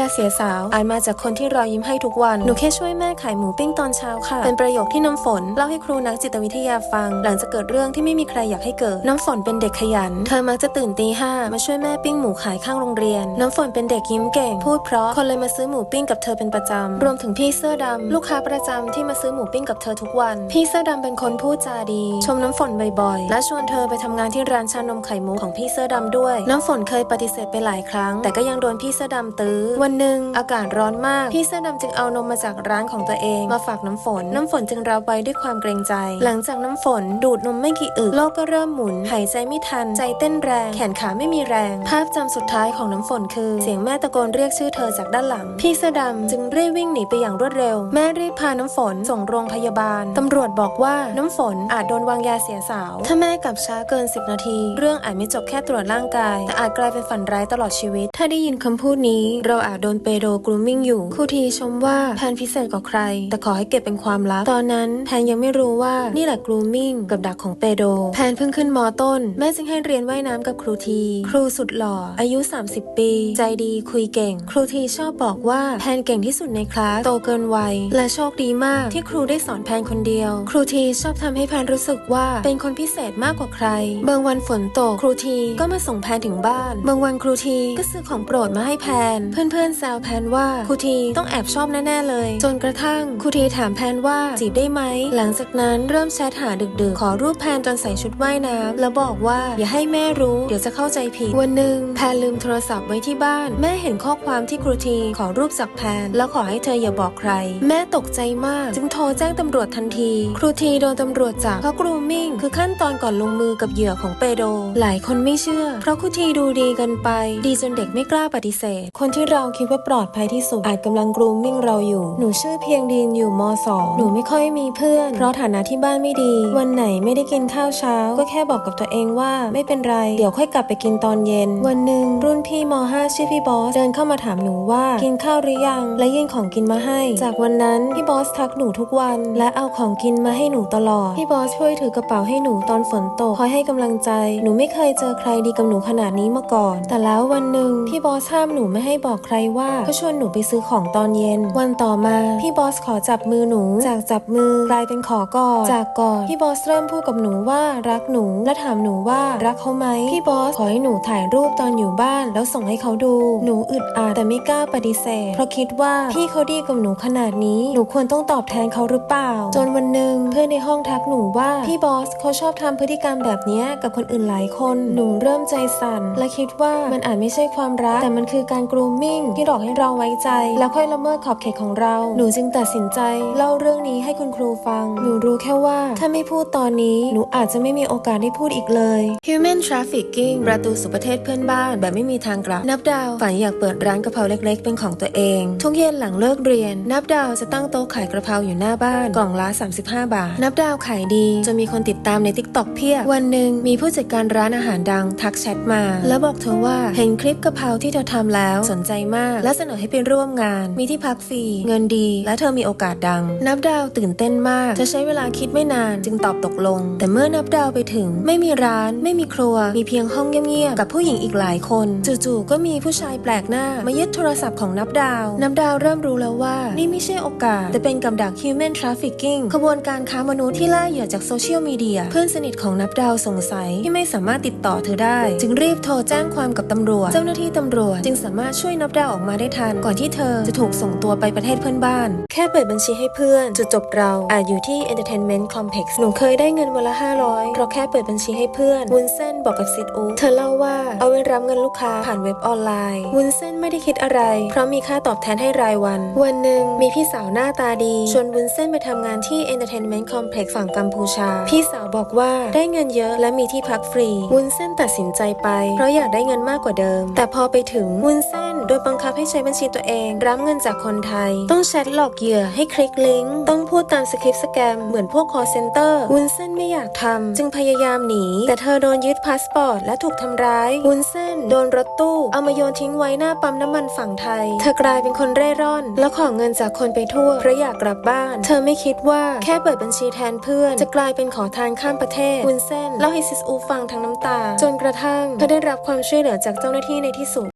ยาเสียสาว อาจมาจากคนที่รอยยิ้มให้ทุกวัน หนูแค่ช่วยแม่ขายหมูปิ้งตอนเช้าค่ะ เป็นประโยคที่น้ำฝนเล่าให้ครูนักจิตวิทยาฟัง หลังจากเกิดเรื่องที่ไม่มีใครอยากให้เกิด น้ำฝนเป็นเด็กขยัน เธอมักจะตื่นตีห้ามาช่วยแม่ปิ้งหมูขายข้างโรงเรียน น้ำฝนเป็นเด็กยิ้มเก่ง พูดเพราะคนเลยมาซื้อหมูปิ้งกับเธอเป็นประจำรวมถึงพี่เสื้อดำลูกค้าประจำที่มาซื้อหมูปิ้งกับเธอทุกวัน พี่เสื้อดำเป็นคนพูดจาดี ชมน้ำฝนบ่อยๆ และชวนเธอไปทำงานที่ร้านชานมไข่มุกของพี่เสื้อดำด้วย น้ำฝนเคยปฏิเสธไปหลายครั้ง แต่ก็ยังโดนพี่เสื้อดำตื้อวันหนึ่งอากาศร้อนมาก พี่เสื้อดำจึงเอานมมาจากร้านของตัวเองมาฝากน้ำฝน น้ำฝนจึงรับไว้ด้วยความเกรงใจ หลังจากน้ำฝนดูดนมไม่กี่อึกโลกก็เริ่มหมุน หายใจไม่ทัน ใจเต้นแรง แขนขาไม่มีแรง ภาพจำสุดท้ายของน้ำฝนคือ เสียงแม่ตะโกนเรียกชื่อเธอจากด้านหลัง พี่เสื้อดำจึงรีบวิ่งหนีไปอย่างรวดเร็ว แม่รีบพาน้ำฝนส่งโรงพยาบาลตำรวจบอกว่าน้ำฝนอาจโดนวางยาเสียสาว ถ้าแม่กลับช้าเกิน 10 นาที เรื่องอาจไม่จบแค่ตรวจร่างกาย แต่อาจกลายเป็นฝันร้ายตลอดชีวิต ถ้าได้ยินคำพูดนี้เราอาจโดนเปโดกรูมมิ่งอยู่ครูทีชมว่าแพนพิเศษกว่าใคร แต่ขอให้เก็บเป็นความลับ ตอนนั้นแพนยังไม่รู้ว่านี่แหละกรูมมิ่งกับดักของเปโด แพนเพิ่งขึ้นมอต้น แม่จึงให้เรียนว่ายน้ำกับครูที ครูสุดหล่อ อายุ 30 ปี ใจดีคุยเก่ง ครูทีชอบบอกว่าแพนเก่งที่สุดในคลาสโตเกินวัย และโชคดีมากที่ครูได้สอนแพนคนเดียว ครูทีชอบทำให้แพนรู้สึกว่าเป็นคนพิเศษมากกว่าใคร บางวันฝนตกครูทีก็มาส่งแพนถึงบ้าน บางวันครูทีก็ซื้อของโปรดมาให้แพนเพื่อนๆแซวแพนว่าครูทีต้องแอบชอบแน่ๆเลย จนกระทั่งครูทีถามแพนว่าจีบได้ไหม หลังจากนั้นเริ่มแชทหาดึกๆ ขอรูปแพนตอนใส่ชุดว่ายน้ำแล้วบอกว่าอย่าให้แม่รู้ เดี๋ยวจะเข้าใจผิด วันหนึ่งแพนลืมโทรศัพท์ไว้ที่บ้าน แม่เห็นข้อความที่ครูทีขอรูปจากแพน แล้วขอให้เธออย่าบอกใคร แม่ตกใจมาก จึงโทรแจ้งตำรวจทันที ครูทีโดนตำรวจจับเพราะกรูมมิ่งคือขั้นตอนก่อนลงมือกับเหยื่อของเปโด หลายคนไม่เชื่อ เพราะครูทีดูดีกันไป ดีจนเด็กไม่กล้าปฏิเสธ คนที่เราคิดว่าปลอดภัยที่สุด อาจกำลังกรูมมิ่งเราอยู่ หนูชื่อเพียงดีนอยู่มสองหนูไม่ค่อยมีเพื่อน เพราะฐานะที่บ้านไม่ดี วันไหนไม่ได้กินข้าวเช้า ก็แค่บอกกับตัวเองว่าไม่เป็นไร เดี๋ยวค่อยกลับไปกินตอนเย็น วันหนึ่งรุ่นพี่ม .5 ชื่อพี่บอสเดินเข้ามาถามหนูว่ากินข้าวหรือยัง และยื่นของกินมาให้ จากวันนั้นพี่บอสทักหนูทุกวัน และเอาของกินมาให้หนูตลอด พี่บอสช่วยถือกระเป๋าให้หนูตอนฝนตกคอยให้กำลังใจ หนูไม่เคยเจอใครดีกับหนูขนาดนี้มาก่อน แต่แล้ววันหนึ่งพี่บอสห้ามหนูไม่ให้บอกใครว่าเขาชวนหนูไปซื้อของตอนเย็น วันต่อมา พี่บอสขอจับมือหนู จากจับมือกลายเป็นขอกอดจากกอดพี่บอสเริ่มพูดกับหนูว่ารักหนูและถามหนูว่ารักเขาไหมพี่บอสขอให้หนูถ่ายรูปตอนอยู่บ้าน แล้วส่งให้เขาดู หนูอึดอัดแต่ไม่กล้าปฏิเสธ เพราะคิดว่าพี่เขาดีกับหนูขนาดนี้ หนูควรต้องตอบแทนเขาหรือเปล่า จนวันหนึ่งเพื่อนในห้องทักหนูว่าพี่บอสเขาชอบทำพฤติกรรมแบบเนี้ยกับคนอื่นหลายคน หนูเริ่มใจสั่น และคิดว่ามันอาจไม่ใช่ความรัก แต่มันคือการกรูมมิ่งที่หลอกให้เราไว้ใจ แล้วค่อยละเมิดขอบเขตของเรา หนูจึงตัดสินใจ เล่าเรื่องนี้ให้คุณครูฟัง หนูรู้แค่ว่า ถ้าไม่พูดตอนนี้ หนูอาจจะไม่มีโอกาสได้พูดอีกเลย Human Trafficking ประตูสู่ประเทศเพื่อนบ้าน แบบไม่มีทางกลับ นับดาวฝันอยากเปิดร้านกะเพราเล็ก ๆ เป็นของตัวเอง ทุกเย็นหลังเลิกเรียน นับดาวจะตั้งโต๊ะขายกระเพราอยู่หน้าบ้านกล่องละ 35 บาท นับดาวขายดีจนมีคนติดตามใน t ิ k t o k เพียบวันหนึ่งมีผู้จัดการร้านอาหารดังทักแชทมา แล้วบอกเธอว่าเห็นคลิปกะเพราที่เธอทำแล้วสนใจมากและเสนอให้ไปร่วมงาน มีที่พักฟรี เงินดี และเธอมีโอกาสดัง นับดาวตื่นเต้นมาก เธอใช้เวลาคิดไม่นานจึงตอบตกลง แต่เมื่อนับดาวไปถึง ไม่มีร้าน ไม่มีครัว มีเพียงห้องเงียบๆกับผู้หญิงอีกหลายคน จู่ๆก็มีผู้ชายแปลกหน้า มายึดโทรศัพท์ของนับดาว นับดาวเริ่มรู้แล้วว่า นี่ไม่ใช่โอกาส แต่เป็นกับดัก human trafficking ขบวนการค้ามนุษย์ที่ล่าเหยื่อจากโซเชียลมีเดียเพื่อนสนิทของนับดาวสงสัยที่ไม่สามารถติดต่อเธอได้ จึงรีบโทรแจ้งความกับตำรวจ เจ้าหน้าที่ตำรวจจึงสามารถช่วยนับดาวออกมาได้ทันก่อนที่เธอจะถูกส่งตัวไปประเทศเพื่อนบ้าน แค่เปิดบัญชีให้เพื่อนจุดจบเราอาจอยู่ที่ entertainment complex หนูเคยได้เงินวันละ 500 เพราะแค่เปิดบัญชีให้เพื่อนวุ้นเส้นบอกกับซิดอูเธอเล่าว่าเอาไว้รับเงินลูกค้าผ่านเว็บออนไลน์วุ้นเส้นไม่ได้คิดอะไร เพราะมีค่าตอบแทนให้รายวัน วันหนึ่งมีพี่สาวหน้าตาดีชวนวุ้นเส้นไปทำงานที่ entertainment complex ฝั่งกัมพูชา พี่สาวบอกว่าได้เงินเยอะและมีที่พักฟรีวุ้นเส้นตัดสินใจไป เพราะอยากได้เงินมากกว่าเดิม แต่พอไปถึงวุ้นเส้นโดยบังคับให้ใช้บัญชีตัวเอง รับเงินจากคนไทย ต้องแชทหลอกเหยื่อให้คลิกลิงก์ต้องพูดตามสคริปต์สแกมเหมือนพวก call center วุ้นเส้นไม่อยากทำจึงพยายามหนี แต่เธอโดนยึดพาสปอร์ตและถูกทำร้ายวุ้นเส้น โดนรถตู้ เอามาโยนทิ้งไว้หน้าปั๊มน้ำมันฝั่งไทย เธอกลายเป็นคนเร่ร่อน และขอเงินจากคนไปทั่วเพราะอยากกลับบ้าน เธอไม่คิดว่าแค่เปิดบัญชีแทนเพื่อน จะกลายเป็นขอทานข้ามประเทศวุ้นเส้นเล่าให้ซิสอูฟังทั้งน้ำตา จนกระทั่งเธอได้รับความช่วยเหลือจากเจ้าหน้าที่ในที่สุด